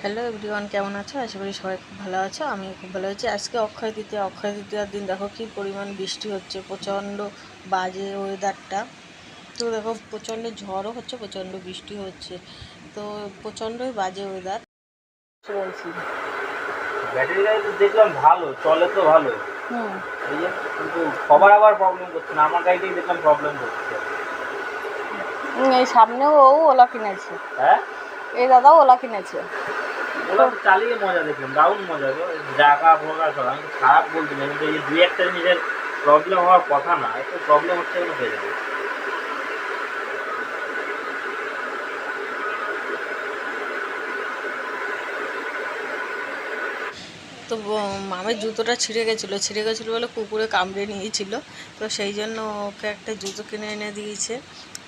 Hello everyone কেমন আছো? আশা করি সবাই খুব ভালো আছো আমি খুব ভালো আছি। আজকে অক্ষয় তৃতীয়া অক্ষয় তৃতীয়ার দিন দেখো কি পরিমাণ বৃষ্টি হচ্ছে প্রচণ্ড বাজে ওয়েদারটা তো দেখো প্রচণ্ড ঝড়ও হচ্ছে প্রচণ্ড বৃষ্টি হচ্ছে তো প্রচণ্ডই বাজে ওয়েদার বলছি ব্যাটারি গাড়ি তো দেখলাম ভালো চলে তো ভালো। হুম। এই কিন্তু সবার আবার প্রবলেম করছে না আমার দেখলাম প্রবলেম হচ্ছে। এই সামনেও ও ওলা কিনেছে। হ্যাঁ? এই দাদাও ওলা কিনেছে। ওরা চালিয়ে মজা দেখলাম, দারুণ মজা জায়গা ভোগা সব। আমি খারাপ বলছি না কিন্তু এই দুই একটা জিনিসের প্রবলেম হওয়ার কথা না, একটু প্রবলেম হচ্ছে হয়ে যাবে। তো মামের জুতোটা ছিঁড়ে গেছিল। ছিঁড়ে গেছিল বলে কুকুরে কামড়ে নিয়েছিল। তো সেই জন্য ওকে একটা জুতো কিনে এনে দিয়েছে।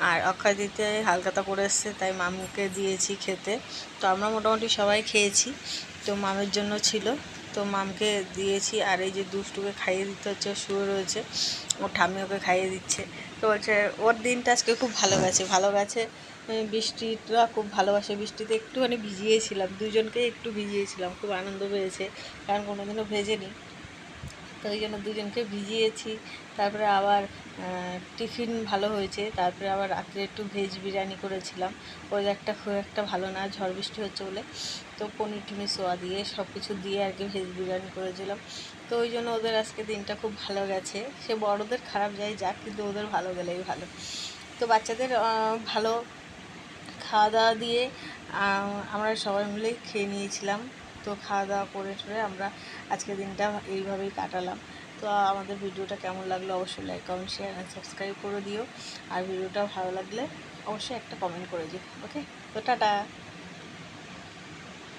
আর অক্ষয় দিতে হালকাতা করে এসছে, তাই মামকে দিয়েছি খেতে। তো আমরা মোটামুটি সবাই খেয়েছি। তো মামের জন্য ছিল। তো মামকে দিয়েছি আর এই যে দুষ্টুকে খাইয়ে দিতে হচ্ছে শুয়ে রয়েছে। ওর ঠাম্মি ওকে খাইয়ে দিচ্ছে। তো বলছে, ওর দিনটা আজকে খুব ভালো গেছে। ভালো গেছে বৃষ্টিটা খুব ভালোবাসে। বৃষ্টিতে একটুখানি ভিজিয়েছিলাম দুজনকে একটু ভিজিয়েছিলাম। খুব আনন্দ পেয়েছে, কারণ কোনোদিনও ভেজেনি। তো ওই জন্য দুজনকে ভিজিয়েছি। তারপরে আবার টিফিন ভালো হয়েছে। তারপরে আবার রাত্রে একটু ভেজ বিরিয়ানি করেছিলাম। ওয়েদারটা খুব একটা ভালো না, ঝড় বৃষ্টি হচ্ছে বলে। তো পনির টনির সোয়া দিয়ে সব কিছু দিয়ে আর কি ভেজ বিরিয়ানি করেছিলাম। তো ওই জন্য ওদের আজকে দিনটা খুব ভালো গেছে। সে বড়দের খারাপ যায় যাক, কিন্তু ওদের ভালো গেলেই ভালো। তো বাচ্চাদের ভালো খাওয়া দাওয়া দিয়ে আমরা সবাই মিলেই খেয়ে নিয়েছিলাম। তো খাওয়া দাওয়া করে টরে আমরা আজকের দিনটা এইভাবেই কাটালাম। তো আমাদের ভিডিওটা কেমন লাগল অবশ্যই like comment share and subscribe করে দিও। আর ভিডিওটা ভালো লাগলে অবশ্যই একটা কমেন্ট করে দিও ওকে তো টাটা!